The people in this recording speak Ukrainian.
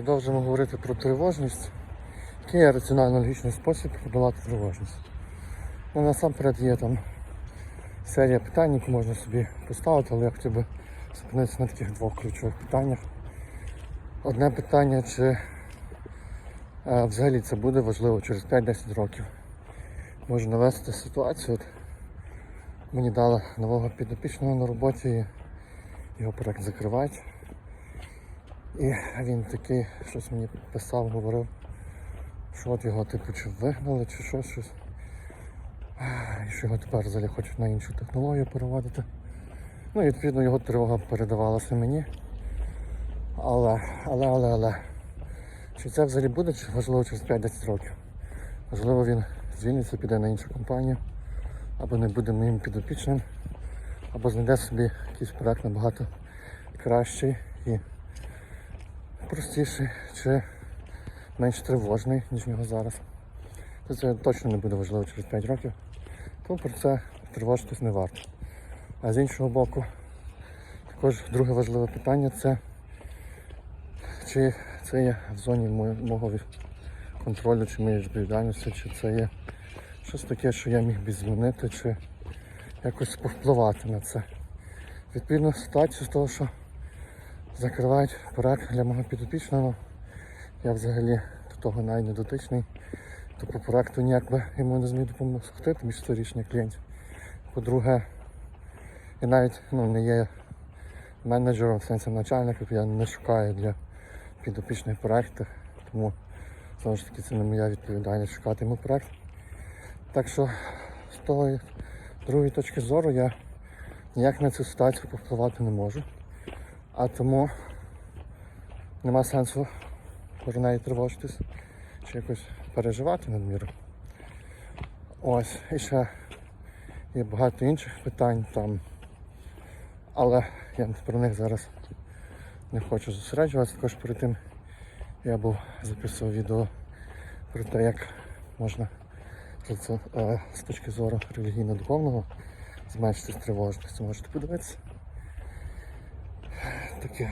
Продовжуємо говорити про тривожність. Який є раціонально-логічний спосіб подолати тривожність? Ну, насамперед є там серія питань, які можна собі поставити, але я хотів би зупинитися на таких двох ключових питаннях. Одне питання, чи е, взагалі це буде важливо через 5-10 років. Можу навести ситуацію. От мені дали нового підопічного на роботі, його проект закривають. І він такий щось мені писав, говорив, що от його типу чи вигнали, чи щось щось. І що його тепер взагалі хочуть на іншу технологію переводити. Ну і відповідно його тривога передавалася мені. Але, але, але, але. Чи це взагалі буде, чи важливо через 5-10 років? Можливо, він звільниться, піде на іншу компанію, або не буде моїм підопічним, або знайде собі якийсь проект набагато кращий і простіший чи менш тривожний, ніж в нього зараз. То це точно не буде важливо через 5 років. Тому про це тривожитись не варто. А з іншого боку, також друге важливе питання це чи це є в зоні мого контролю чи моєї відповідальності, чи це є щось таке, що я міг би змінити, чи якось повпливати на це. Відповідно ситуацію з того, що закривають проект для мого підопічного. Я взагалі до того навіть не. То по проекту ніяк би йому не зміг допомогти, тому що це рішення клієнтів. По-друге, я навіть ну, не є менеджером в сенсі начальником, я не шукаю для підопічних проєктів, тому знову ж таки це не моя відповідальність шукати йому проект. Так що з того другої точки зору я ніяк на цю ситуацію повпливати не можу. А тому нема сенсу про неї тривожитись чи якось переживати надміру. Ось, і ще є багато інших питань там. Але я про них зараз не хочу зосереджуватися. Також перед тим я був записував відео про те, як можна з- е, точки зору релігійно-духовного зменшити тривожність. Можете подивитися. Таке